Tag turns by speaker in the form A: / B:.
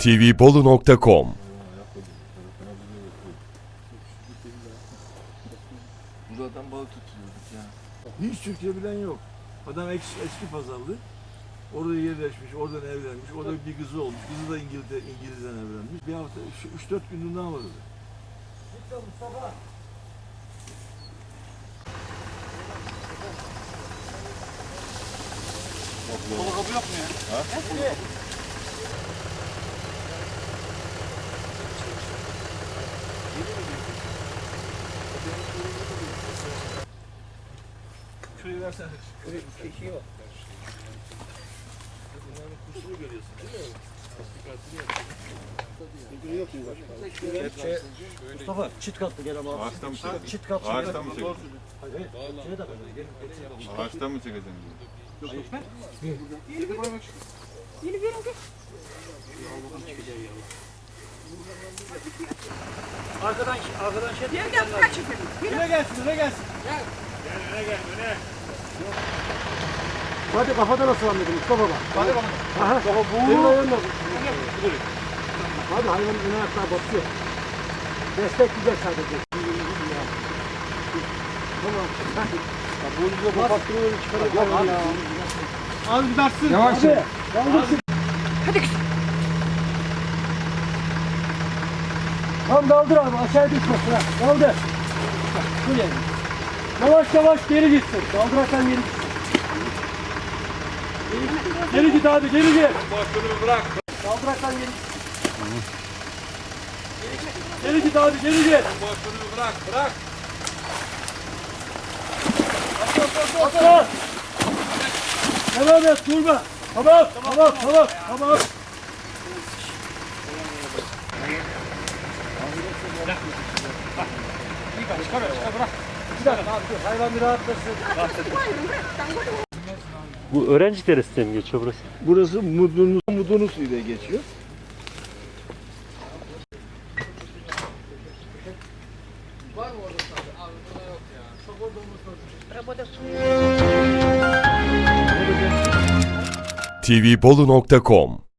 A: tvbolu.com
B: Buradan balık tutuyorduk ya.
C: Hiç Türkçe bilen yok. Adam eski, eski pazarlı. Orada yerleşmiş, oradan evlenmiş. Orada bir kızı olmuş. Kızı da İngiliz'de, İngiliz'den evlenmiş. Bir hafta, 3-4 günden vardı.
B: Balık kabı yok mu ya? Şurayı versene.
C: Kusuru görüyorsun değil mi?
D: Mustafa çit kattı gene bana.
E: Ağaçtan mı çekeceksin?
D: Çit kattı.
E: Ağaçtan mı çekeceksin?
D: Hayır, şeye de koyalım. Gelin, geçelim.
E: Ağaçtan mı çekeceksin?
D: Arkadan, arkadan şey
F: Gel gel kaç efendim.
D: Öne gelsin, öne gelsin. Gel. Gel, öne gel, öne. Hadi kafadan nasıl anladın Mustafa bak. Hadi bakalım. Aha. Mustafa bu. Senin ayağın nasıl? Hadi hayvan öne ayaklar basıyor. Destek güzel sadece. Tamam. Ya bu öyle çıkaracağım ya. Az gidersin. Yavaş. Hadi. Tam daldır abi aşağı düşmesin ha. Daldır. Bak, Bu yani. Yavaş yavaş geri gitsin. Daldırarsan geri gitsin. Geri git abi geri git.
B: Başını bırak.
D: Daldırarsan geri git. Geri git abi geri git.
B: Başını bırak. Bırak.
D: Atla. Devam et durma. Tamam tamam tamam tamam. Bir dakika abi dur. Hayvan bir rahatlasın.
G: Bu öğrenci deresinden mi geçiyor burası?
C: Burası Mudunus, Mudunus ile geçiyor.
A: tvbolu.com